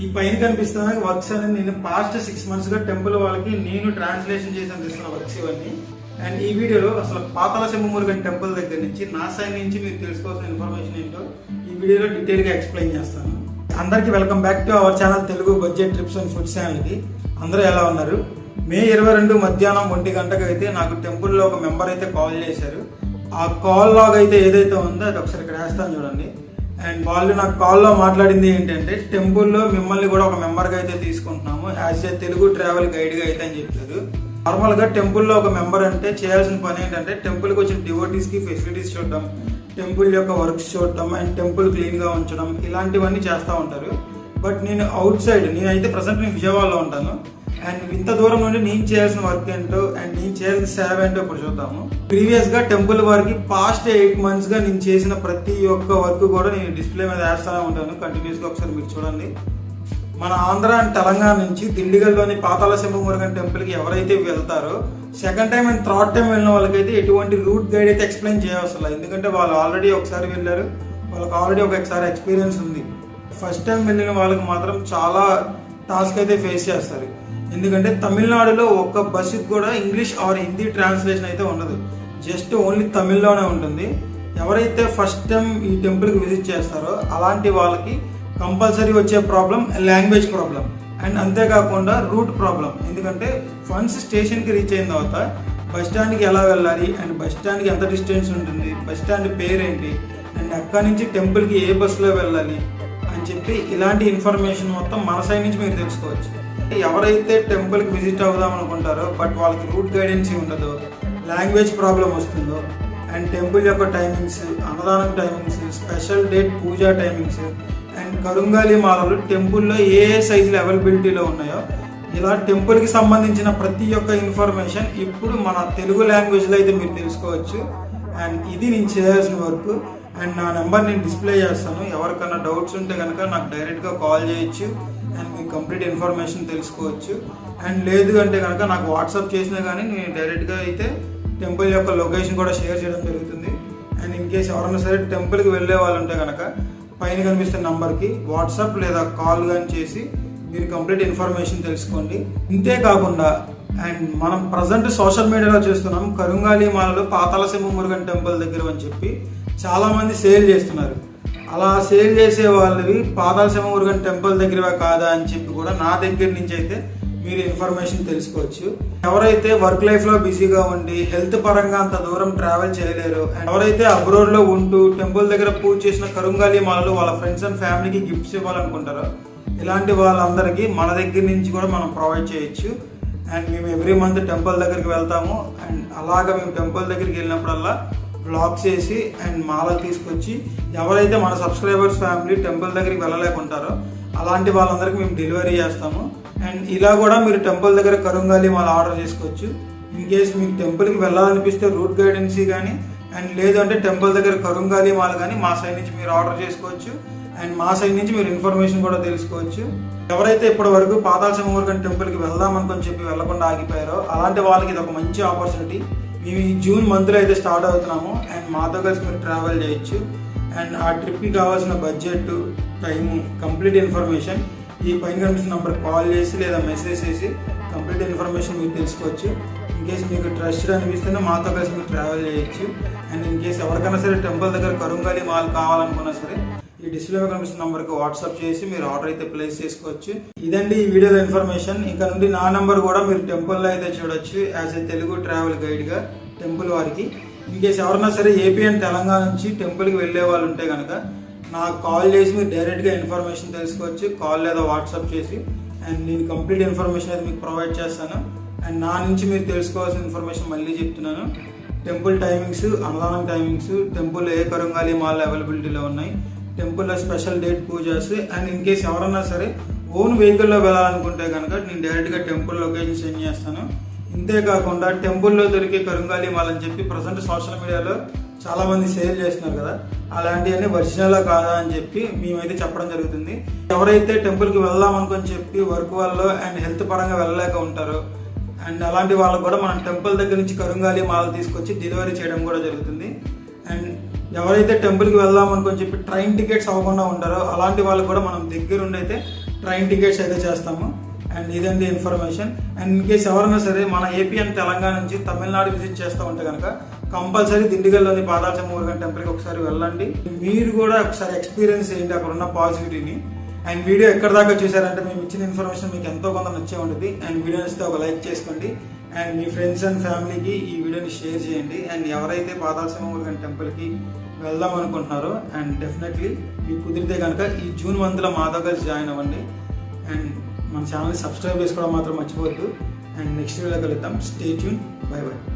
ఈ పైన కనిపిస్తున్న వర్క్స్ అనేది నేను పాస్ట్ సిక్స్ మంత్స్గా టెంపుల్ వాళ్ళకి నేను ట్రాన్స్లేషన్ చేసి అందిస్తున్న వర్క్స్ ఇవన్నీ. అండ్ ఈ వీడియోలో అసలు పాతల సింహమురుగన్ టెంపుల్ దగ్గర నుంచి నా సైడ్ నుంచి మీరు తెలుసుకోవాల్సిన ఇన్ఫర్మేషన్ ఏంటో ఈ వీడియోలో డీటెయిల్గా ఎక్స్ప్లెయిన్ చేస్తాను. అందరికీ welcome back to our channel Telugu budget trips and food ఛానల్కి అందరూ ఎలా ఉన్నారు? మే ఇరవై రెండు మధ్యాహ్నం ఒంటి గంటకు అయితే నాకు టెంపుల్లో ఒక మెంబర్ అయితే కాల్ చేశారు. ఆ కాల్ లాగ్ అయితే ఏదైతే ఉందో అది ఒకసారి ఇక్కడ వేస్తాను చూడండి. అండ్ వాళ్ళు నాకు కాల్లో మాట్లాడింది ఏంటంటే టెంపుల్లో మిమ్మల్ని కూడా ఒక మెంబర్గా అయితే తీసుకుంటున్నాము. యాజ్ ఏ తెలుగు ట్రావెల్ గైడ్గా అయితే అని చెప్పారు. నార్మల్గా టెంపుల్లో ఒక మెంబర్ అంటే చేయాల్సిన పని ఏంటంటే టెంపుల్కి వచ్చిన డివోటీస్కి ఫెసిలిటీస్ చూడడం టెంపుల్ యొక్క వర్క్స్ చూడటం అండ్ టెంపుల్ క్లీన్గా ఉంచడం ఇలాంటివన్నీ చేస్తూ ఉంటారు. బట్ నేను అవుట్ సైడ్ నేనైతే ప్రజెంట్ నేను విజయవాడలో ఉంటాను. అండ్ ఇంత దూరం నుండి నేను చేయాల్సిన వర్క్ ఏంటో అండ్ నేను చేయాల్సిన సేవ ఏంటో ఇప్పుడు చూద్దాము. ప్రీవియస్గా టెంపుల్ వారికి పాస్ట్ ఎయిట్ మంత్స్గా నేను చేసిన ప్రతి ఒక్క వర్క్ కూడా నేను డిస్ప్లే మీద వేస్తానే ఉంటాను. కంటిన్యూస్గా ఒకసారి మీరు చూడండి. మన ఆంధ్ర అండ్ తెలంగాణ నుంచి దిండిగల్లోని పాతాల సింహమురుగన్ టెంపుల్కి ఎవరైతే వెళ్తారో second time and third time వెళ్ళిన వాళ్ళకైతే ఎటువంటి రూట్ గైడ్ అయితే ఎక్స్ప్లెయిన్ చేయవసరం ఎందుకంటే వాళ్ళు ఆల్రెడీ ఒకసారి వెళ్ళారు. వాళ్ళకి ఆల్రెడీ ఒకసారి ఎక్స్పీరియన్స్ ఉంది. ఫస్ట్ టైం వెళ్ళిన వాళ్ళకి మాత్రం చాలా టాస్క్ అయితే ఫేస్ చేస్తారు. ఎందుకంటే తమిళనాడులో ఒక్క బస్సుకి కూడా ఇంగ్లీష్ ఆర్ హిందీ ట్రాన్స్లేషన్ అయితే ఉండదు. జస్ట్ ఓన్లీ తమిళ్ళోనే ఉంటుంది. ఎవరైతే ఫస్ట్ టైం ఈ టెంపుల్కి విజిట్ చేస్తారో అలాంటి వాళ్ళకి కంపల్సరీ వచ్చే ప్రాబ్లం లాంగ్వేజ్ ప్రాబ్లం. అండ్ అంతేకాకుండా రూట్ ప్రాబ్లం. ఎందుకంటే ఫండ్స్ స్టేషన్కి రీచ్ అయిన తర్వాత బస్ స్టాండ్కి ఎలా వెళ్ళాలి అండ్ బస్ స్టాండ్కి ఎంత డిస్టెన్స్ ఉంటుంది బస్ స్టాండ్ పేరేంటి అండ్ అక్కడి నుంచి టెంపుల్కి ఏ బస్సులో వెళ్ళాలి అని చెప్పి ఇలాంటి ఇన్ఫర్మేషన్ మొత్తం మన సైడ్ నుంచి మీరు తెలుసుకోవచ్చు. ఎవరైతే టెంపుల్కి విజిట్ అవుదాం అనుకుంటారో బట్ వాళ్ళకి రూట్ గైడెన్స్ ఉండదో లాంగ్వేజ్ ప్రాబ్లం వస్తుందో అండ్ టెంపుల్ యొక్క టైమింగ్స్ అన్నదానం timings special date puja timings and కరుంగాలి మాలలు టెంపుల్లో ఏ ఏ సైజులు అవైలబిలిటీలో ఉన్నాయో ఇలా టెంపుల్కి సంబంధించిన ప్రతి ఒక్క ఇన్ఫర్మేషన్ ఇప్పుడు మన తెలుగు లాంగ్వేజ్లో అయితే మీరు తెలుసుకోవచ్చు. అండ్ ఇది నేను చేయాల్సిన వర్క్. అండ్ నా నెంబర్ నేను డిస్ప్లే చేస్తాను. ఎవరికైనా డౌట్స్ ఉంటే కనుక నాకు డైరెక్ట్గా కాల్ చేయొచ్చు. అండ్ కంప్లీట్ ఇన్ఫర్మేషన్ తెలుసుకోవచ్చు. అండ్ లేదు అంటే కనుక నాకు వాట్సాప్ చేసినా కానీ నేను డైరెక్ట్గా అయితే టెంపుల్ యొక్క లొకేషన్ కూడా షేర్ చేయడం జరుగుతుంది. అండ్ ఇన్కేస్ ఎవరైనా సరే టెంపుల్కి వెళ్ళే వాళ్ళు ఉంటే కనుక పైన కనిపిస్తున్న నంబర్కి వాట్సాప్ లేదా కాల్ కానీ చేసి మీరు కంప్లీట్ ఇన్ఫర్మేషన్ తెలుసుకోండి. ఇంతే కాకుండా అండ్ మనం ప్రజెంట్ సోషల్ మీడియాలో చూస్తున్నాం కరుంగాలి మాలలో పాతాల సింహ మురుగన్ టెంపుల్ దగ్గర అని చెప్పి చాలామంది సేల్ చేస్తున్నారు. అలా సేల్ చేసే వాళ్ళవి పాదాల సింహ టెంపుల్ దగ్గరవా కాదా అని చెప్పి కూడా నా దగ్గర నుంచి అయితే మీరు ఇన్ఫర్మేషన్ తెలుసుకోవచ్చు. ఎవరైతే వర్క్ లైఫ్లో బిజీగా ఉండి హెల్త్ పరంగా అంత దూరం ట్రావెల్ చేయలేరు అండ్ ఎవరైతే అబ్రోడ్లో ఉంటూ టెంపుల్ దగ్గర పూజ చేసిన కరుంగాలి మాలలు వాళ్ళ ఫ్రెండ్స్ అండ్ ఫ్యామిలీకి గిఫ్ట్స్ ఇవ్వాలనుకుంటారో ఇలాంటి వాళ్ళందరికీ మన దగ్గర నుంచి కూడా మనం ప్రొవైడ్ చేయొచ్చు. అండ్ మేము ఎవ్రీ మంత్ టెంపుల్ దగ్గరికి వెళ్తాము. అండ్ అలాగా మేము టెంపుల్ దగ్గరికి వెళ్ళినప్పుడల్లా బ్లాక్ చేసి అండ్ మాలలు తీసుకొచ్చి ఎవరైతే మన సబ్స్క్రైబర్స్ ఫ్యామిలీ టెంపుల్ దగ్గరికి వెళ్ళలేకుంటారో అలాంటి వాళ్ళందరికీ మేము డెలివరీ చేస్తాము. అండ్ ఇలా కూడా మీరు టెంపుల్ దగ్గర కరుంగాలి మాల ఆర్డర్ చేసుకోవచ్చు. ఇన్ కేస్ మీకు టెంపుల్కి వెళ్ళాలనిపిస్తే రూట్ గైడెన్సీ కానీ అండ్ లేదు అంటే టెంపుల్ దగ్గర కరుంగాలి మాల కానీ మా సైడ్ నుంచి మీరు ఆర్డర్ చేసుకోవచ్చు. అండ్ మా సైడ్ నుంచి మీరు ఇన్ఫర్మేషన్ కూడా తెలుసుకోవచ్చు. ఎవరైతే ఇప్పటి వరకు పాతాల సింహవర్గం టెంపుల్కి వెళ్దామనుకొని చెప్పి వెళ్ళకుండా ఆగిపోయారో అలాంటి వాళ్ళకి ఇది ఒక మంచి ఆపర్చునిటీ. మేము ఈ జూన్ మంత్లో అయితే స్టార్ట్ అవుతున్నాము. అండ్ మాతో కలిసి మీరు ట్రావెల్ చేయొచ్చు. అండ్ ఆ ట్రిప్కి కావాల్సిన బడ్జెట్ టైము కంప్లీట్ ఇన్ఫర్మేషన్ ఈ పైన కనిపిస్తున్న నంబర్ కాల్ చేసి లేదా మెసేజ్ చేసి కంప్లీట్ ఇన్ఫర్మేషన్ మీరు తెలుసుకోవచ్చు. ఇన్ కేస్ మీకు ట్రస్టెడ్ అనిపిస్తేనే మాతో కలిసి మీరు ట్రావెల్ చేయొచ్చు. అండ్ ఇన్ కేస్ ఎవరికైనా సరే టెంపుల్ దగ్గర కరుంగాలి మాల్ కావాలనుకున్నా సరే ఈ డిస్ప్లే మీద కనిపిస్తున్న నంబర్కి వాట్సాప్ చేసి మీరు ఆర్డర్ అయితే ప్లేస్ చేసుకోవచ్చు. ఇదండి ఈ వీడియోలో ఇన్ఫర్మేషన్. ఇక నుండి నా నెంబర్ కూడా మీరు టెంపుల్లో అయితే చూడొచ్చు. యాజ్ ఎ తెలుగు ట్రావెల్ గైడ్గా టెంపుల్ వారికి. ఇన్ కేస్ ఎవరైనా సరే ఏపీ అండ్ తెలంగాణ నుంచి టెంపుల్కి వెళ్ళే వాళ్ళు ఉంటే కనుక నాకు కాల్ చేసి మీరు డైరెక్ట్గా ఇన్ఫర్మేషన్ తెలుసుకోవచ్చు. కాల్ లేదా వాట్సాప్ చేసి. అండ్ నేను కంప్లీట్ ఇన్ఫర్మేషన్ అయితే మీకు ప్రొవైడ్ చేస్తాను. అండ్ నా నుంచి మీరు తెలుసుకోవాల్సిన ఇన్ఫర్మేషన్ మళ్ళీ చెప్తున్నాను. టెంపుల్ టైమింగ్స్ అన్నదానం టైమింగ్స్ టెంపుల్ ఏ కరంగాలి మాల్ అవైలబిలిటీలో ఉన్నాయి. టెంపుల్లో special date pujas and in case ఎవరన్నా సరే ఓన్ వెహికల్లో వెళ్ళాలనుకుంటే కనుక నేను డైరెక్ట్గా టెంపుల్ లొకేషన్ సెండ్ చేస్తాను. ఇంతే కాకుండా టెంపుల్లో దొరికే కరుంగాలి మాల్ అని చెప్పి ప్రజెంట్ సోషల్ మీడియాలో చాలామంది షేర్ సేల్ చేస్తున్నారు కదా. అలాంటివన్నీ ఒరిజినల్ కాదా అని చెప్పి మేమైతే చెప్పడం జరుగుతుంది. ఎవరైతే టెంపుల్కి వెళ్దాం అనుకొని చెప్పి వర్క్ వల్ల అండ్ హెల్త్ పరంగా వెళ్ళలేక ఉంటారో అండ్ అలాంటి వాళ్ళకు కూడా మనం టెంపుల్ దగ్గర నుంచి కరుంగాలి మాల తీసుకొచ్చి డెలివరీ చేయడం కూడా జరుగుతుంది. అండ్ ఎవరైతే టెంపుల్కి వెళ్దాం అనుకొని చెప్పి ట్రైన్ టికెట్స్ అవ్వకుండా ఉంటారో అలాంటి వాళ్ళు కూడా మనం దగ్గరుండి అయితే ట్రైన్ టికెట్స్ అయితే చేస్తాము. అండ్ ఇదండి ఇన్ఫర్మేషన్ అండ్ ఇన్ కేస్ ఎవరైనా సరే మన ఏపీ అండ్ తెలంగాణ నుంచి తమిళనాడు విజిట్ చేస్తూ ఉంటే కనుక కంపల్సరీ దిండిగల్లోని పాదాచమ్మ మురుగన్ టెంపుల్కి ఒకసారి వెళ్ళండి. మీరు కూడా ఒకసారి ఎక్స్పీరియన్స్ చేయండి అక్కడ ఉన్న పాజిటివిటీని అండ్ వీడియో ఎక్కడ దాకా చూసారంటే మేము ఇచ్చిన ఇన్ఫర్మేషన్ మీకు ఎంతో కొంత నచ్చే ఉంటుంది. అండ్ వీడియో నచ్చితే ఒక లైక్ చేసుకోండి. అండ్ మీ ఫ్రెండ్స్ అండ్ ఫ్యామిలీకి ఈ వీడియోని షేర్ చేయండి. అండ్ ఎవరైతే పాదాలసింహ మురుగన్ టెంపుల్కి వెళ్దాం అనుకుంటున్నారో. అండ్ డెఫినెట్లీ మీకు కుదిరితే కనుక ఈ జూన్ మంత్లో మాతో కలిసి జాయిన్ అవ్వండి. అండ్ మన ఛానల్ని సబ్స్క్రైబ్ చేసుకోవడం మాత్రం మర్చిపోవద్దు. అండ్ నెక్స్ట్ వీడియో కలుద్దాం. Stay tune bye bye